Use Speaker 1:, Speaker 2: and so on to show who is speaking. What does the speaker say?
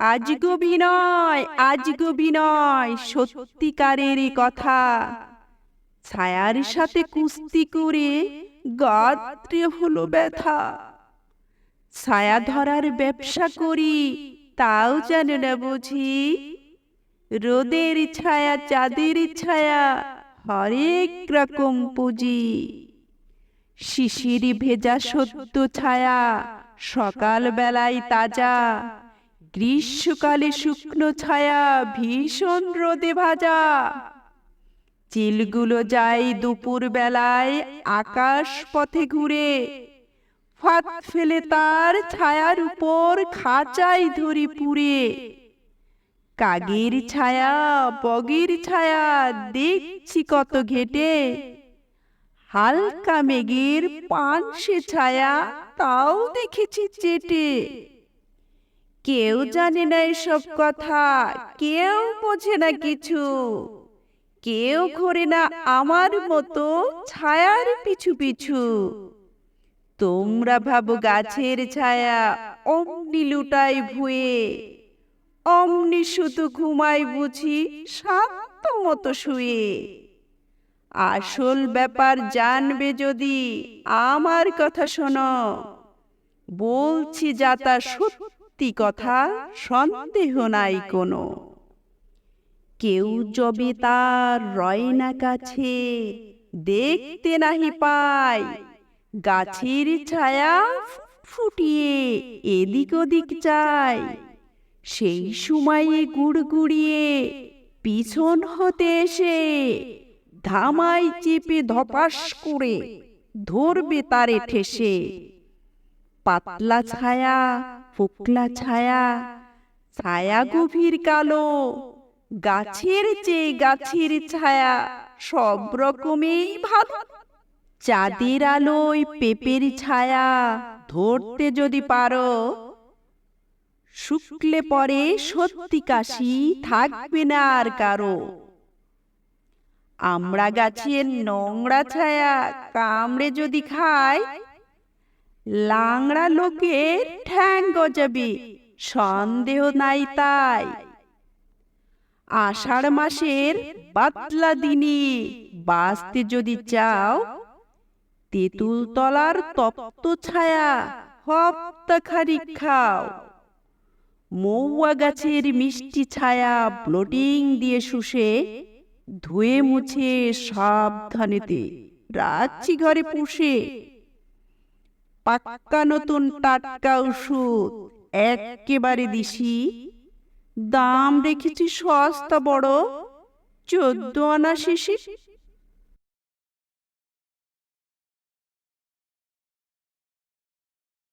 Speaker 1: আজ গো বিনয় আজ গো বিনয় সত্যিকারের কথা। ছায়ার সাথে কুস্তি করে গাত্রে হলো ব্যথা। ছায়া ধরার ব্যবসা করি, তাও জানে না বুঝি। রোদের ছায়া, চাঁদের ছায়া, হরেক রকম পুঁজি। শিশির ভেজা সত্য ছায়া সকাল বেলায় তাজা। গ্রীষ্মকালে শুকনো ছায়া ভীষণ রোদে ভাজা। চিলগুলো যায় দুপুর বেলায় আকাশ পথে ঘুরে। ফাত ফেলে তার ছায়ার উপর খাঁচাই ধরি পুরে কাগের ছায়া, বগের ছায়া, দেখছি কত ঘেটে। হালকা মেঘের পানসে ছায়া, তাও দেখেছি চেটে। কেউ জানে না এসব কথা, কেউ বোঝে না কিছু। কেউ ঘোরে না আমার মতো ছায়ার পিছু পিছু। তোমরা ভাবো গাছের ছায়া অমনি লুটাই ভুয়ে। অমনি শুধু ঘুমাই বুঝি শান্ত মতো শুয়ে। আসল ব্যাপার জানবে যদি আমার কথা শোনো। বলছি যা তা সত্যি কথা, সন্দেহ নাই কোনো। কেউ যবে তার রয় না কাছে, দেখতে নাহি পায়, গাছের ছায়া ফুটিয়ে এদিক ওদিক যায় সেই সময়ে গুড়গুড়িয়ে পিছন হতে এসে ধামাই চেপে ধপাস করে ধরবে তারে ঠেসে। পাতলা ছায়া, ফোকলা ছায়া ছায়া গভীর কালো, গাছের চেয়ে গাছের ছায়া, সব রকমেই ভালো। চাঁদের আলোয় পেপের ছায়া ধরতে যদি পারো, শুক্লে পরে সত্যি কাশি থাকবে না আর কারও। আমরা গাছের নোংরা ছায়া কামড়ে যদি খায় লাংড়া লোকের ঠ্যাং গজাবে, সন্দেহ নাই তাই। আষাঢ় মাসের পাতলা দিনে বাঁচতে যদি চাও তেঁতুল তলার তপ্ত ছায়া হপ্তাখারি খাও। মৌয়া গাছের মিষ্টি ছায়া ব্লোটিং দিয়ে শুষে, ধুয়ে মুছে সাবধানেতে রাখছি ঘরে পুষে পাক্কা নতুন টাটকা ওষুধ একেবারে দিশি। দাম রেখেছি সস্তা বড়। চোদ্দ আনা শিশি